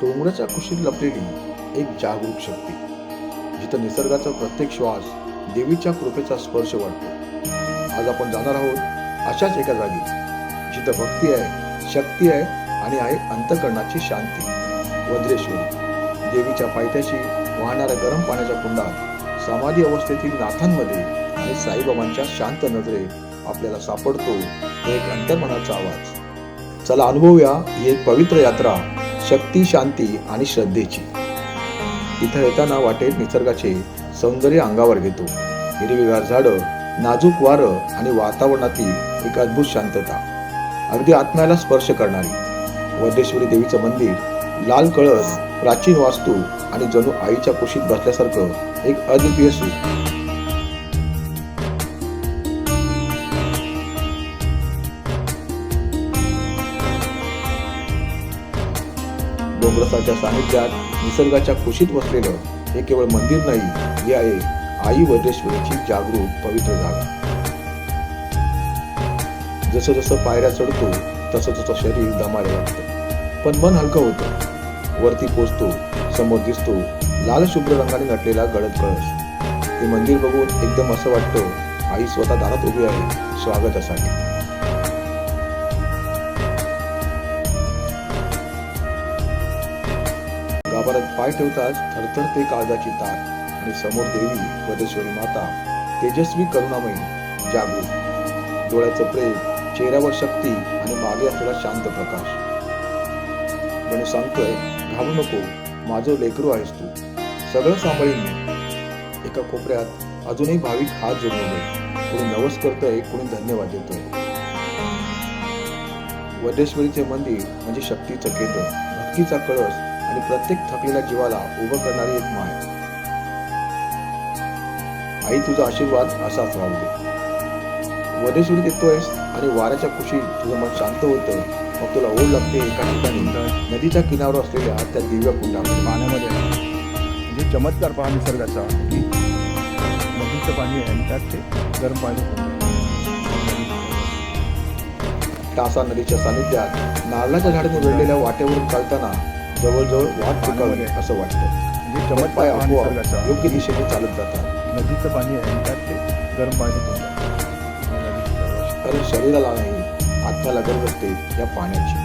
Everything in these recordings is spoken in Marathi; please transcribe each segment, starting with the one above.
डोंगराच्या कुशीत लपलेली एक जागरूक शक्ती. जिथं निसर्गाचा प्रत्येक श्वास देवीच्या कृपेचा स्पर्श वाटतो आज आपण जाणार आहोत अशाच एका जागी जिथं भक्ती आहे शक्ती आहे आणि आहे अंतकरणाची शांती. वज्रेश्वरी देवीच्या पायथ्याशी वाहणाऱ्या गरम पाण्याच्या कुंडात समाधी अवस्थेतील नाथांमध्ये आणि साईबाबांच्या शांत नजरे आपल्याला सापडतो एक अंतर्मनाचा आवाज. चला अनुभवूया ही एक पवित्र यात्रा. शक्ती शांती आणि श्रद्धेची. इथं येताना वाटेत निसर्गाचे सौंदर्य अंगावर घेतो. हिरवीगार झाडं नाजूक वारं आणि वातावरणातील एक अद्भुत शांतता. अगदी आत्म्याला स्पर्श करणारी. वडेश्वरी देवीचं मंदिर लाल कळस प्राचीन वास्तू आणि जणू आईच्या कुशीत बसल्यासारखं एक अद्वितीय सुख. डोंगरासाच्या साहित्यात निसर्गाच्या कुशीत बसलेलं हे केवळ मंदिर नाही हे आहे आई वज्रेश्वरीची जागरूक पवित्र जागा. जसं जसं पायऱ्या चढतो तसं तसं शरीर दमायला लागतं. पण मन हलकं होतं. वरती पोचतो समोर दिसतो लाल शुभ्र रंगाने नटलेला गडद कळस. हे मंदिर बघून एकदम असं वाटतं आई स्वतः दारात उभी आहे स्वागतासाठी. पाय ठेवताच थरथरते काळजाची तार. आणि समोर देवी वदेश्वरी माता तेजस्वी करुणामयी जागृत डोळ्याचं प्रेम चेहऱ्यावर शक्ती आणि मागे असलेला शांत प्रकाश. गणू सांगतोय घाबरू नको माझं लेकरू आहेस तू. सगळं सांभाळीन मी. एका कोपऱ्यात अजूनही भाविक हात जोडून कोणी नवस करतोय कोणी धन्यवाद देतोय. वडेश्वरीचे मंदिर म्हणजे शक्तीचं केंद्र भक्तीचा कळस आणि प्रत्येक थकलेल्या जीवाला उभं करणारी एक माय. आई तुझा आशीर्वाद असाच राहू दे. वडेश्वरीत येतोयस आणि वाऱ्याच्या खुशीत तुझं मन शांत होतं. मग तुला ओढ लागते एका ठिकाणी. नदीच्या किनाऱ्यावर असलेल्या त्या दिव्य कुंडामध्ये. पाण्यामध्ये. म्हणजे चमत्कार पहा निसर्गाचा. की नदीचं पाणी आहे त्यात ते गरम पाणी होतं. टासा नदीच्या सानिध्यात नारळाच्या झाडाने वेढलेल्या वाटेवरून चालताना जवळजवळ वाट चुकावली असं वाटतं. म्हणजे चमत पाय चमत्कार पहा आपोआप योग्य दिशेने चालत जातात. नदीचं पाणी आहे ते गरम पाणी. कारण शरीराला नाही आत्म्याला गरज असते या पाण्याची.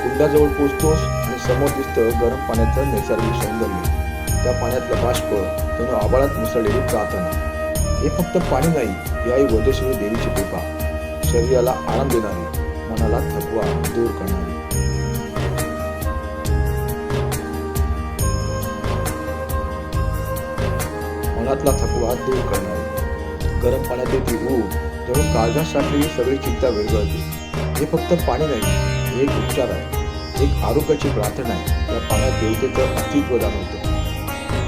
कुंडाजवळ पोचतोस आणि समोर दिसतं गरम पाण्याचं नैसर्गिक सौंदर्य. त्या पाण्यातलं बाष्प जणू आबाळात मिसळलेली प्रार्थना. हे फक्त पाणी नाही ही आई वदेश्वरी देवीची कृपा. शरीराला आराम देणारी मनाला थकवा दूर करणारी. मनातला थकवा दूर करणारी. गरम पाण्यात ती ऊब जणू काळजात साठलेली सगळी चिंता वेगळते हे फक्त पाणी नाही हे एक उपचार आहे. एक आरोग्याची प्रार्थना आहे. या पाण्यात देवतेचं अस्तित्व जाणवतं.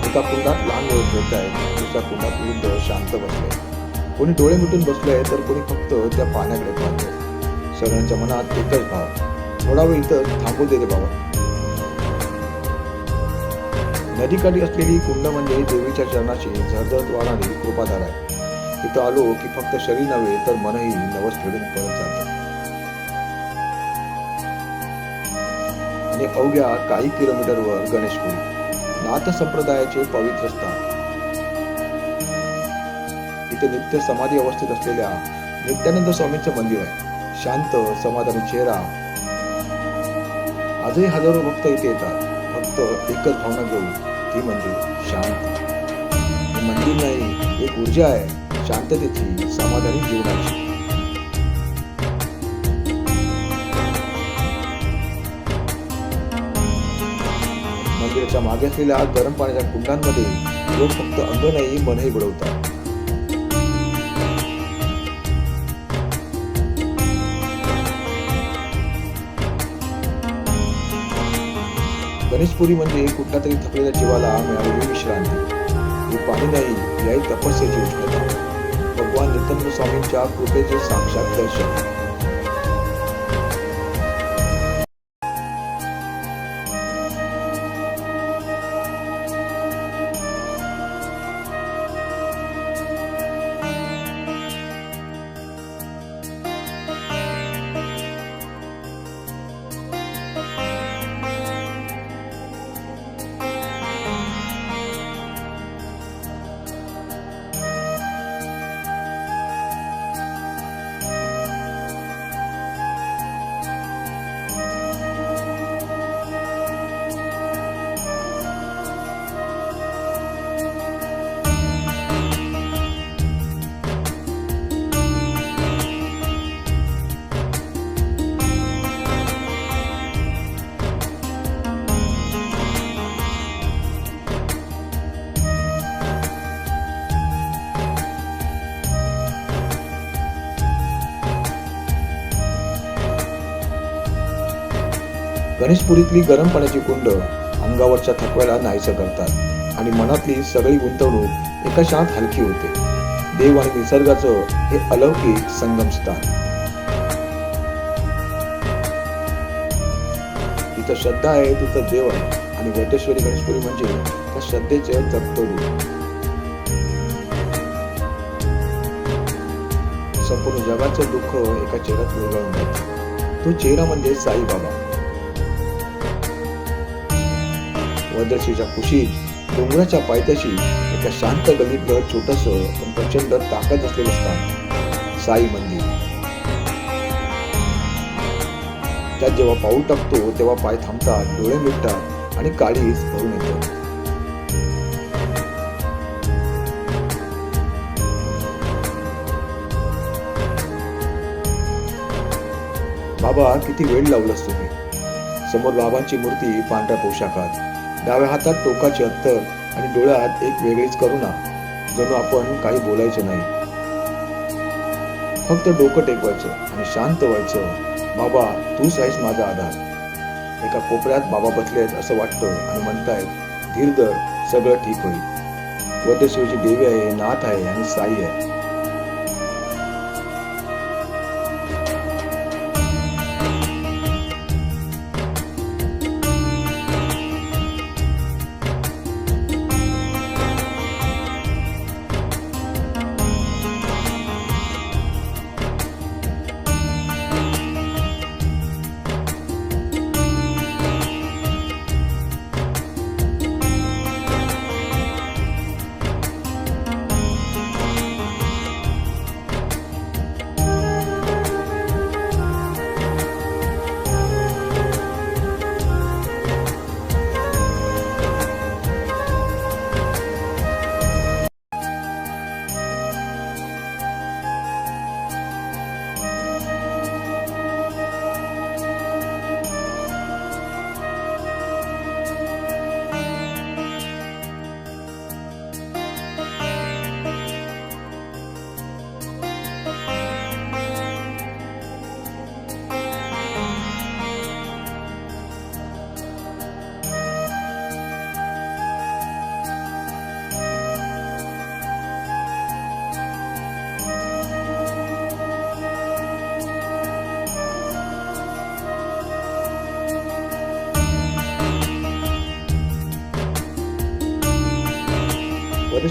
एका कुंडात लहान मुलं झोपत आहे दुसऱ्या कुंडात वृद्ध शांत बसले कोणी डोळे मिटून बसले तर कोणी फक्त त्या पाण्याकडे पाहते सगळ्यांच्या मनात एकच भाव. थोडा वेळ इतर थांबू दे रे बाबा. नदीकाठी असलेली कुंड म्हणजे देवीच्या चरणाची झरझरत वाहणारी कृपाधार आहे. तिथं आलो की फक्त शरीर नव्हे तर मनही नवस फेडून परत जात. आणि अवघ्या काही किलोमीटरवर गणेशपुरी नाथ संप्रदायाचे पवित्र स्थान. इथे नित्य समाधी अवस्थेत असलेल्या नित्यानंद स्वामींचं मंदिर आहे. शांत समाधानी चेहरा. आजही हजारो भक्त इथे येतात. फक्त एकच भावना घेऊन ती म्हणजे शांती. हे मंदिर नाही एक ऊर्जा आहे शांततेची समाधानी जीवनाची. मंदिराच्या मागे असलेल्या गरम पाण्याच्या कुंडांमध्ये लोक फक्त अंग नाही मनही बुडवतात. गणेशपुरी म्हणजे कुठल्या तरी थकलेल्या जीवाला मिळालेली विश्रांती. ही पाणी नाही याही तपस्याची उष्णता. भगवान नित्यानंद स्वामींच्या कृपेचे साक्षात दर्शन. गणेशपुरीतली गरम पाण्याची कुंड अंगावरच्या थकव्याला नाहीसं करतात. आणि मनातली सगळी गुंतवणूक एका क्षणात हलकी होते. देव आणि निसर्गाचं हे अलौकिक संगम स्थान. जिथं श्रद्धा आहे तिथं देव आहे आणि वटेश्वरी गणेशपुरी म्हणजे त्या श्रद्धेचे जगतो संपूर्ण जगाचं दुःख एका चेहऱ्यात विरघळून तो चेहरा म्हणजे साईबाबा. वदर्शीच्या कुशीत डोंगराच्या पायथ्याशी एका शांत गलीतलं छोटस पण प्रचंड ताकद असलेलं स्थान साई मंदिर. त्यात जेव्हा पाऊल टाकतो तेव्हा पाय थांबतात डोळे मिटतात आणि काळीच भरून येतो बाबा किती वेळ लावलास तुम्ही? समोर बाबांची मूर्ती पांढऱ्या पोशाखात. डाव्या हातात टोकाचे अत्तर आणि डोळ्यात एक वेगळीच करुणा जणू आपण काही बोलायचं नाही. फक्त डोकं टेकवायचं आणि शांत व्हायचं. बाबा तूच आहेस माझा आधार. एका कोपऱ्यात बाबा बसलेत असं वाटतं आणि म्हणतायत धीर धर सगळं ठीक होईल. वटेश्वरीची देवी आहे नाथ आहे आणि साई आहे.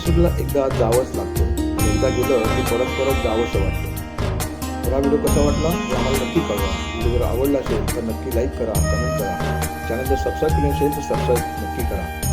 वटेश्वरीला एकदा जावंच लागतं. एकदा गेलं की परत परत जावंसं वाटतं. तर हा व्हिडिओ कसा वाटला? हे आम्हाला नक्की कळवा. व्हिडिओ जर आवडला असेल तर नक्की लाईक करा कमेंट करा. चॅनल जर सबस्क्राईब केले असेल तर सबस्क्राईब नक्की करा.